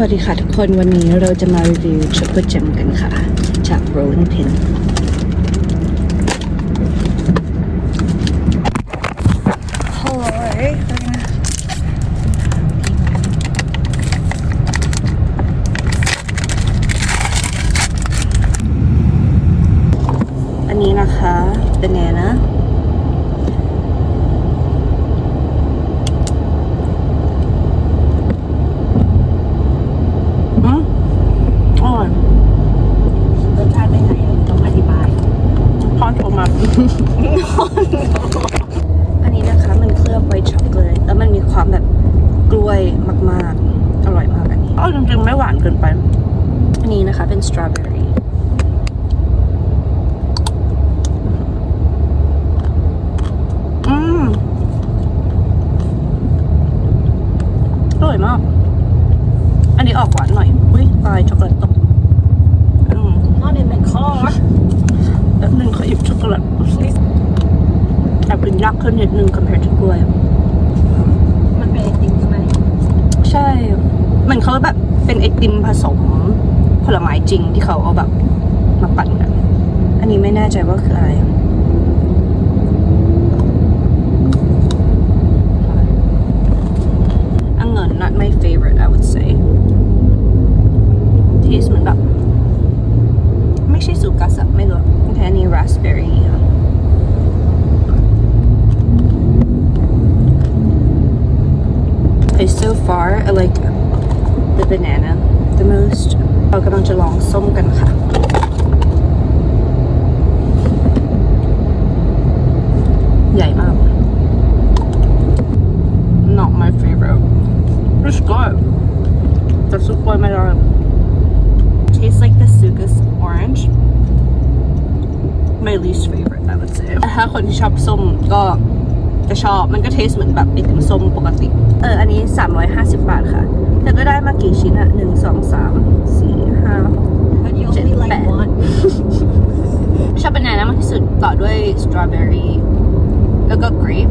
สวัสดีค่ะทุกคนวันนี้เราจะมารีวิวช็อกโกแจมกันค่ะ จาก Rolling Pin โอ้ยอันนี้นะคะ banana อืมอร่อย รสชาติเป็นไงต้องอธิบาย พอนโทรมา อันนี้นะคะมันเคลือบไวท์ช็อกโกแลตแล้วมันมีความแบบกล้วย มาก ๆ อร่อยมากอันนี้อ๋อจริงๆ ไม่หวานเกินไป อันนี้นะคะเป็นสตรอเบอรี่อืมอร่อยมาก อันนี้ออกหวานหน่อย อุ้ยปลายช็อกโกแลตตกอืม not in the car แป๊บนึงขอหยิบช็อกโกแลตแอบกินยากขึ้นนิดนึง compared to กล้วย มันเป็นไอติมใช่ไหม ใช่ มันเขาแบบเป็นไอติมผสมผลไม้จริงที่เขาเอาแบบมาปั่นกันอันนี้ไม่แน่ใจว่าคืออะไร far I like the banana the most เรากำลังจะลองส้มกันค่ะ ใหญ่มาก not my favorite it's good แต่ซุปกล้วยไม่ได้ tastes like the Sugus orange my least favorite I would say ถ้าคนที่ชอบส้มก็ จะชอบมันก็เทสเหมือนแบบไอติมส้มปกติ เออ อันนี้ 350 บาทค่ะ แต่ก็ได้มากี่ชิ้นอะหนึ่งสองสามสี่ห้าหก but you only Jet like bag. one ชอบเป็นนามากที่สุดต่อด้วยสตรอเบอรี่แล้วก็กรีป